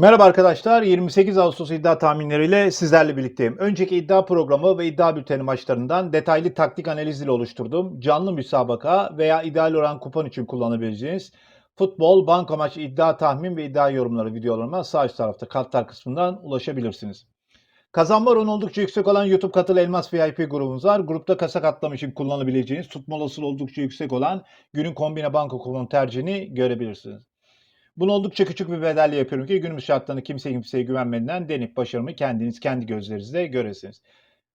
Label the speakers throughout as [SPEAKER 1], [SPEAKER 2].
[SPEAKER 1] Merhaba arkadaşlar. 28 Ağustos iddia tahminleriyle sizlerle birlikteyim. Önceki iddia programı ve iddia bülteni maçlarından detaylı taktik analiz ile oluşturduğum canlı müsabaka veya ideal oran kupon için kullanabileceğiniz futbol, banka maçı iddia tahmin ve iddia yorumları videolarıma sağ üst tarafta kartlar kısmından ulaşabilirsiniz. Kazanma oranı oldukça yüksek olan YouTube Katıl Elmas VIP grubumuz var. Grupta kasa katlama için kullanabileceğiniz tutma olasılığı oldukça yüksek olan günün kombine banka kupon tercihini görebilirsiniz. Bunu oldukça küçük bir bedelle yapıyorum ki günümüz şartlarında kimse kimseye güvenmeden denip başarımı kendiniz kendi gözlerinizle göresiniz.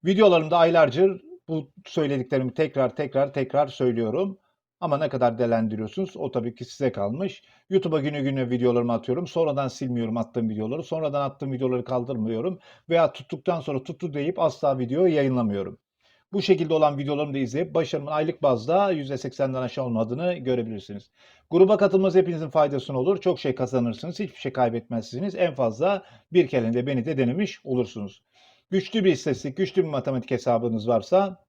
[SPEAKER 1] Videolarımda aylarca bu söylediklerimi tekrar tekrar tekrar söylüyorum. Ama ne kadar değerlendiriyorsunuz o tabii ki size kalmış. YouTube'a güne güne videolarımı atıyorum. Sonradan silmiyorum attığım videoları. Sonradan attığım videoları kaldırmıyorum. Veya tuttuktan sonra tuttu deyip asla video yayınlamıyorum. Bu şekilde olan videolarımı da izleyip başarımın aylık bazda %80'den aşağı olmadığını görebilirsiniz. Gruba katılmanız hepinizin faydasına olur. Çok şey kazanırsınız. Hiçbir şey kaybetmezsiniz. En fazla bir kere de beni de denemiş olursunuz. Güçlü bir istatistik, güçlü bir matematik hesabınız varsa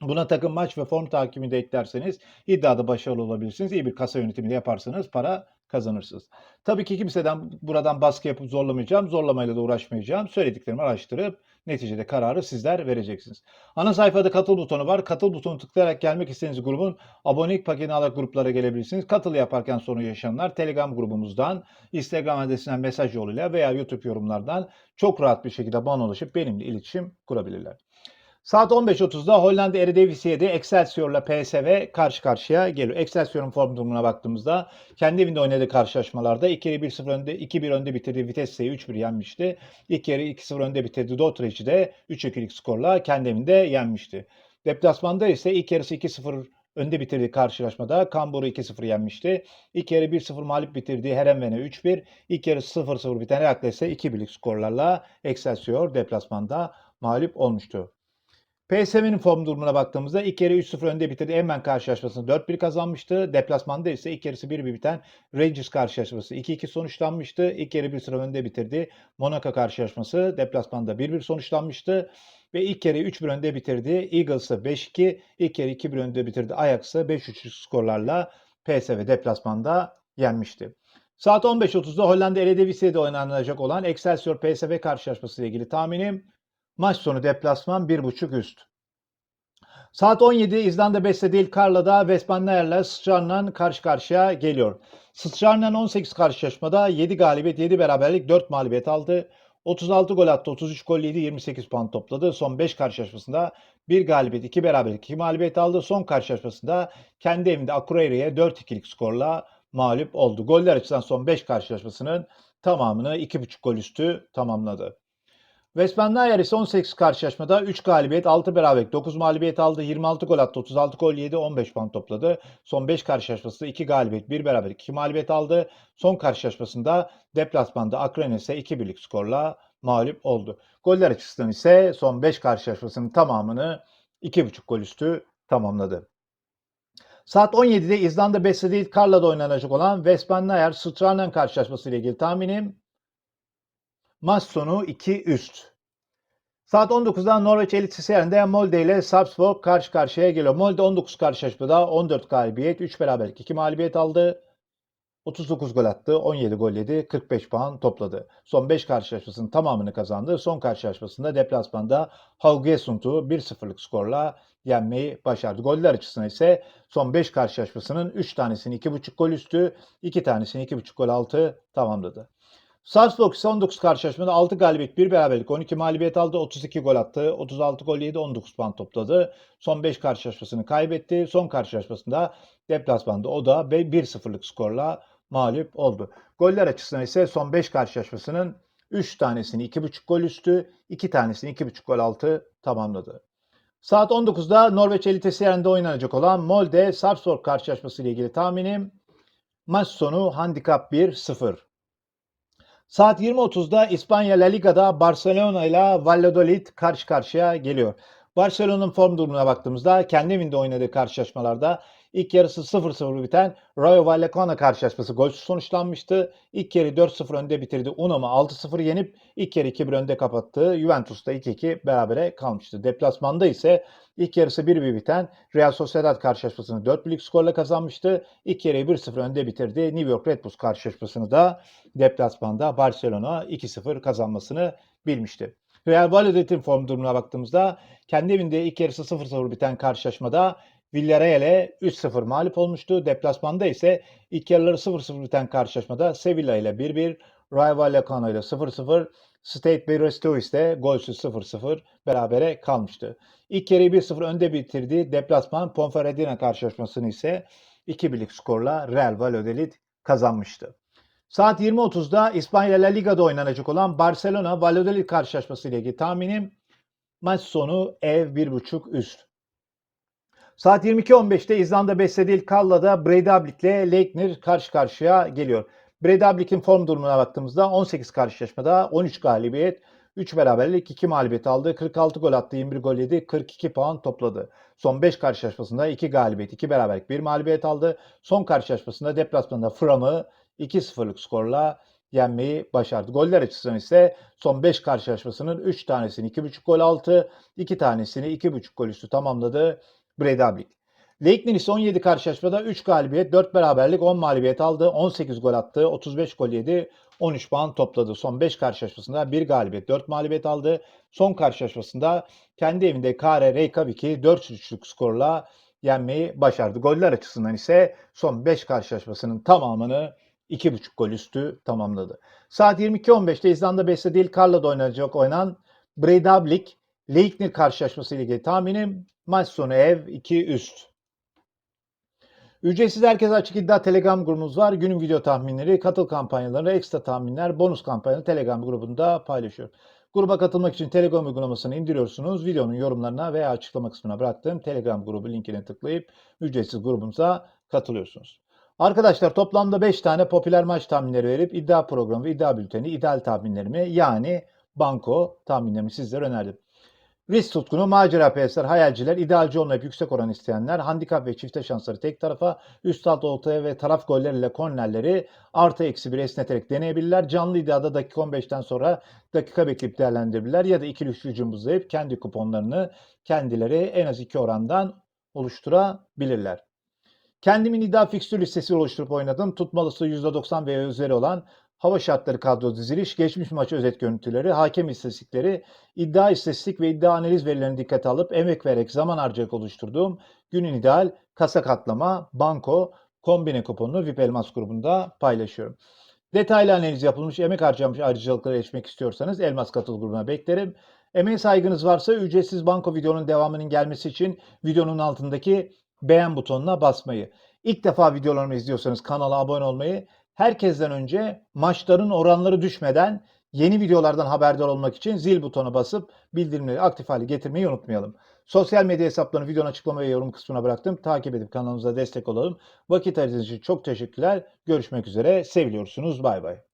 [SPEAKER 1] Buna takım maç ve form takibini de eklerseniz iddiada başarılı olabilirsiniz. İyi bir kasa yönetimi de yaparsanız para kazanırsınız. Tabii ki kimseden buradan baskı yapıp zorlamayacağım. Zorlamayla da uğraşmayacağım. Söylediklerimi araştırıp neticede kararı sizler vereceksiniz. Ana sayfada katıl butonu var. Katıl butonu tıklayarak gelmek istediğiniz grubun abonelik paketini alarak gruplara gelebilirsiniz. Katıl yaparken sorun yaşayanlar Telegram grubumuzdan, Instagram adresinden mesaj yoluyla veya YouTube yorumlardan çok rahat bir şekilde bana ulaşıp benimle iletişim kurabilirler. Saat 15.30'da Hollanda Eredivisie'de Excelsior'la PSV karşı karşıya geliyor. Excelsior'un form durumuna baktığımızda kendi evinde oynadığı karşılaşmalarda 2-1-0 önde, 2-1 önde bitirdiği Vitesse'yi 3-1 yenmişti. İlk yarı 2-0 önde bitirdiği Dordrecht'i de 3-2'lik skorla kendi evinde yenmişti. Deplasmanda ise ilk yarısı 2-0 önde bitirdiği karşılaşmada Kambur'u 2-0 yenmişti. İlk yarı 1-0 mağlup bitirdiği Herenven'e 3-1. İlk yarı 0-0 biten Herakles ise 2-1'lik skorlarla Excelsior deplasmanda mağlup olmuştu. PSV'nin form durumuna baktığımızda ilk yarı 3-0 önde bitirdi. Emmen karşılaşmasını 4-1 kazanmıştı. Deplasmanda ise ilk yarısı 1-1 biten Rangers karşılaşması 2-2 sonuçlanmıştı. İlk yarı 1-0 önde bitirdi. Monaco karşılaşması deplasmanda 1-1 sonuçlanmıştı. Ve ilk yarı 3-1 önde bitirdi. Eagles'ı 5-2, ilk yarı 2-1 önde bitirdi. Ajax'ı 5-3 skorlarla PSV deplasmanda yenmişti. Saat 15.30'da Hollanda Eredivisie'de oynanacak olan Excelsior PSV karşılaşması ile ilgili tahminim Maç sonu deplasman 1.5 üst. Saat 17'de İzlanda Beste değil Karla'da Westmanlayer'la Strand'la karşı karşıya geliyor. Strand'la 18 karşılaşmada 7 galibiyet 7 beraberlik 4 mağlubiyet aldı. 36 gol attı, 33 gol yedi, 28 puan topladı. Son 5 karşılaşmasında 1 galibiyet, 2 beraberlik, 2 mağlubiyet aldı. Son karşılaşmasında kendi evinde Akureyre'ye 4-2'lik skorla mağlup oldu. Goller açısından son 5 karşılaşmasının tamamını 2.5 gol üstü tamamladı. Westmanlayer ise 18 karşılaşmada 3 galibiyet, 6 beraberlik, 9 mağlubiyet aldı. 26 gol attı, 36 gol yedi, 15 puan topladı. Son 5 karşılaşmasında 2 galibiyet, 1 beraberlik, 2 mağlubiyet aldı. Son karşılaşmasında deplasmanda Akrenes'e 2 birlik skorla mağlup oldu. Goller açısından ise son 5 karşılaşmasının tamamını 2.5 gol üstü tamamladı. Saat 17'de İzlanda Beste değil Karla'da oynanacak olan Westmanlayer Stranden karşılaşması ile ilgili tahminim Maç sonu 2 üst. Saat 19'da Norveç Elitserie'nde Molde ile Sarpsborg karşı karşıya geliyor. Molde 19 karşılaşmada 14 galibiyet, 3 beraberlik, 2 mağlubiyet aldı. 39 gol attı, 17 gol yedi, 45 puan topladı. Son 5 karşılaşmasının tamamını kazandı. Son karşılaşmasında deplasmanda Haugesund'u 1-0'lık skorla yenmeyi başardı. Goller açısından ise son 5 karşılaşmasının 3 tanesini 2.5 gol üstü, 2 tanesini 2.5 gol altı tamamladı. Salzburg ise 19 karşılaşmada 6 galibiyet, 1 beraberlik, 12 mağlubiyet aldı, 32 gol attı, 36 gol yedi, 19 puan topladı. Son 5 karşılaşmasını kaybetti. Son karşılaşmasında deplasmanda o da 1-0'lık skorla mağlup oldu. Goller açısından ise son 5 karşılaşmasının 3 tanesini 2.5 gol üstü, 2 tanesini 2.5 gol altı tamamladı. Saat 19'da Norveç Eliteserien'de oynanacak olan Molde Sarpsborg karşılaşması ile ilgili tahminim maç sonu handikap 1-0. Saat 20.30'da İspanya La Liga'da Barcelona ile Valladolid karşı karşıya geliyor. Barcelona'nın form durumuna baktığımızda kendi evinde oynadığı karşılaşmalarda İlk yarısı 0-0 biten Rayo Vallecano karşılaşması golsüz sonuçlanmıştı. İlk yarı 4-0 önde bitirdi. Unam'ı 6-0 yenip ilk yarı 2-1 önde kapattı. Juventus'ta 2-2 berabere kalmıştı. Deplasmanda ise ilk yarısı 1-1 biten Real Sociedad karşılaşmasını 4-1'lik skorla kazanmıştı. İlk yarıyı 1-0 önde bitirdi. New York Red Bulls karşılaşmasını da deplasmanda Barcelona 2-0 kazanmasını bilmişti. Real Valladolid'in form durumuna baktığımızda kendi evinde ilk yarısı 0-0 biten karşılaşmada Villarreal'e 3-0 mağlup olmuştu. Deplasmanda ise ilk yarıları 0-0 biten karşılaşmada Sevilla ile 1-1, Rayo Vallecano ile 0-0, State Berestovic'de de golsüz 0-0 berabere kalmıştı. İlk yarıyı 1-0 önde bitirdi. Deplasman Ponferradina karşılaşmasını ise 2-1'lik skorla Real Valladolid kazanmıştı. Saat 20.30'da İspanya La Liga'da oynanacak olan Barcelona Valladolid karşılaşması ile ilgili tahminim maç sonu ev 1.5 üst. Saat 22.15'te İzlanda Besledil Kalla'da Breidablik ile Leikner karşı karşıya geliyor. Breidablik'in form durumuna baktığımızda 18 karşılaşmada 13 galibiyet, 3 beraberlik, 2 mağlubiyet aldı. 46 gol attı, 21 gol yedi, 42 puan topladı. Son 5 karşılaşmasında 2 galibiyet, 2 beraberlik, 1 mağlubiyet aldı. Son karşılaşmasında deplasmanda Fram'ı 2-0'lık skorla yenmeyi başardı. Goller açısından ise son 5 karşılaşmasının 3 tanesini 2.5 gol altı, 2 tanesini 2.5 gol üstü tamamladı Breidablik. Leikner ise 17 karşılaşmada 3 galibiyet, 4 beraberlik, 10 mağlubiyet aldı. 18 gol attı, 35 gol yedi, 13 puan topladı. Son 5 karşılaşmasında 1 galibiyet, 4 mağlubiyet aldı. Son karşılaşmasında kendi evinde Kare Reykjavik'i 4-3'lük skorla yenmeyi başardı. Goller açısından ise son 5 karşılaşmasının tamamını 2.5 gol üstü tamamladı. Saat 22.15'te İzlanda Beste değil Karla'da oynanacak oynanan Breidablik Leikner karşılaşması ile ilgili tahminim maç sonu ev 2 üst. Ücretsiz herkese açık iddia Telegram grubumuz var. Günün video tahminleri, katıl kampanyaları, ekstra tahminler, bonus kampanyaları Telegram grubunda paylaşıyorum. Gruba katılmak için Telegram uygulamasını indiriyorsunuz. Videonun yorumlarına veya açıklama kısmına bıraktığım Telegram grubu linkine tıklayıp ücretsiz grubumuza katılıyorsunuz. Arkadaşlar toplamda 5 tane popüler maç tahminleri verip iddia programı ve iddia bülteni, ideal tahminlerimi yani banko tahminlerimi sizlere önerdim. Risk tutkunu, macera peyesler, hayalciler, idealci olmayıp yüksek oran isteyenler, handikap ve çifte şansları tek tarafa, üst alt ortaya ve taraf golleriyle kornerleri artı eksi bir esneterek deneyebilirler. Canlı iddiada dakika 15'ten sonra dakika bekleyip değerlendirebilirler ya da ikili üçlü cımbızlayıp kendi kuponlarını kendileri en az iki orandan oluşturabilirler. Kendimin iddia fikstür listesi oluşturup oynadım. Tutmalısı %90 ve üzeri olan hava şartları kadro diziliş, geçmiş maç özet görüntüleri, hakem istatistikleri, iddia istatistik ve iddia analiz verilerini dikkate alıp emek vererek zaman harcayarak oluşturduğum günün ideal kasa katlama, banko, kombine kuponunu VIP Elmas grubunda paylaşıyorum. Detaylı analiz yapılmış, emek harcamış ayrıcalıklara erişmek istiyorsanız Elmas Katıl grubuna beklerim. Emeğe saygınız varsa ücretsiz banko videonun devamının gelmesi için videonun altındaki beğen butonuna basmayı. İlk defa videolarımı izliyorsanız kanala abone olmayı, herkesten önce maçların oranları düşmeden yeni videolardan haberdar olmak için zil butonu basıp bildirimleri aktif hale getirmeyi unutmayalım. Sosyal medya hesaplarını videonun açıklama ve yorum kısmına bıraktım. Takip edip kanalımıza destek olalım. Vakit ayırdığınız için çok teşekkürler. Görüşmek üzere. Seviliyorsunuz. Bay bay.